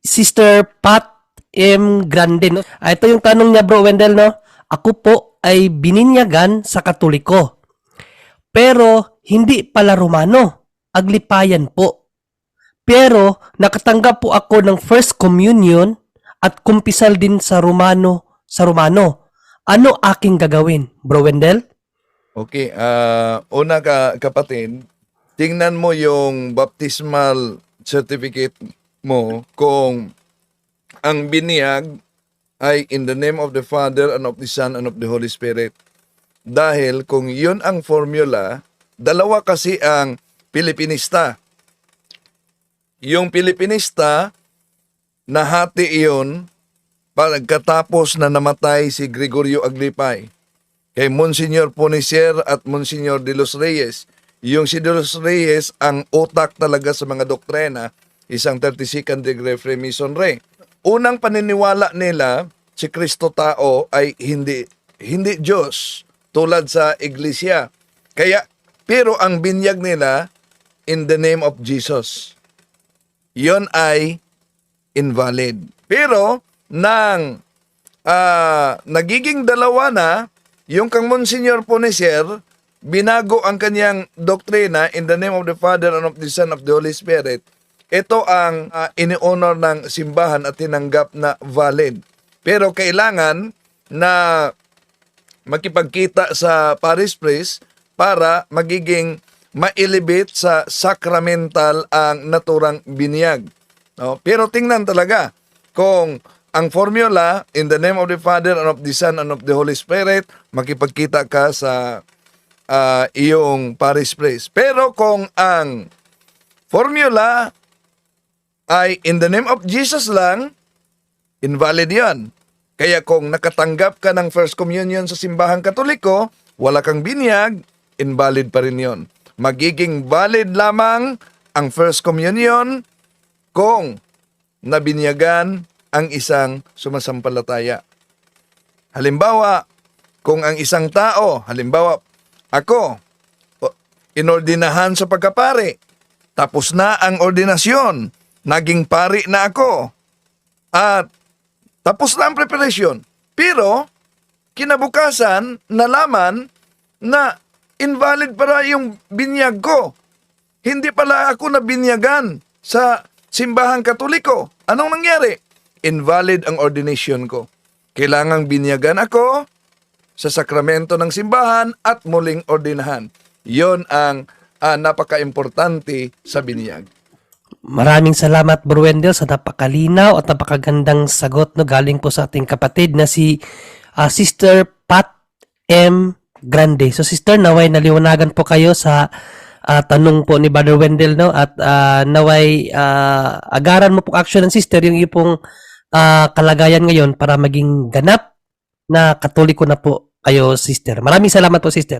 Sister Pat M. Grande. No? Ah, ito yung tanong niya, bro Wendell, no? Ako po ay bininyagan sa Katoliko. Pero hindi pala Romano. Aglipayan po. Pero nakatanggap po ako ng First Communion at kumpisal din sa Romano sa Romano. Ano aking gagawin, bro Wendell? Okay, ah una ka kapatid, tingnan mo yung baptismal certificate mo kung ang biniyag ay in the name of the Father and of the Son and of the Holy Spirit. Dahil kung yun ang formula, dalawa kasi ang Pilipinista. Yung Pilipinista, nahati iyon pagkatapos na namatay si Gregorio Aglipay kay Monsignor Ponicer at Monsignor de los Reyes. Yung si de los Reyes ang utak talaga sa mga doktrina, isang 32nd degree Freemasonry. Unang paniniwala nila, si Kristo tao ay hindi hindi Diyos tulad sa iglesia. Kaya pero ang binyag nila in the name of Jesus. Yon ay invalid. Pero nang ah, nagiging dalawa na, yung kang Monsignor Ponicer, binago ang kanyang doktrina in the name of the Father and of the Son of the Holy Spirit. Ito ang ah, ini-honor ng simbahan at tinanggap na valid. Pero kailangan na makipagkita sa parish priest para magiging ma-elevate sa sacramental ang naturang binyag. No? Pero tingnan talaga kung ang formula in the name of the Father and of the Son and of the Holy Spirit, makipagkita ka sa ah, iyong parish priest. Pero kung ang formula ay in the name of Jesus lang, invalid yan. Kaya kung nakatanggap ka ng First Communion sa simbahang katoliko, wala kang binyag, invalid pa rin yon. Magiging valid lamang ang First Communion kung nabinyagan ang isang sumasampalataya. Halimbawa, kung ang isang tao, halimbawa, ako, inordinahan sa pagkapari, tapos na ang ordinasyon, naging pari na ako, at tapos na ang preparation. Pero, kinabukasan, nalaman na invalid para yung binyag ko. Hindi pala ako nabinyagan sa simbahang katoliko. Anong nangyari? Invalid ang ordination ko. Kailangang binyagan ako sa sakramento ng simbahan at muling ordinahan. Yon ang ah, napaka-importante sa binyag. Maraming salamat Bro Wendell sa napakalinaw at napakagandang sagot no galing po sa ating kapatid na si ah, Sister Pat M. Grande. So Sister, naway naliwanagan po kayo sa ah, tanong po ni Brother Wendell no at ah, naway ah, agaran mo po action ng sister yung iyong ah, kalagayan ngayon para maging ganap na katoliko na po kayo sister. Maraming salamat po sister.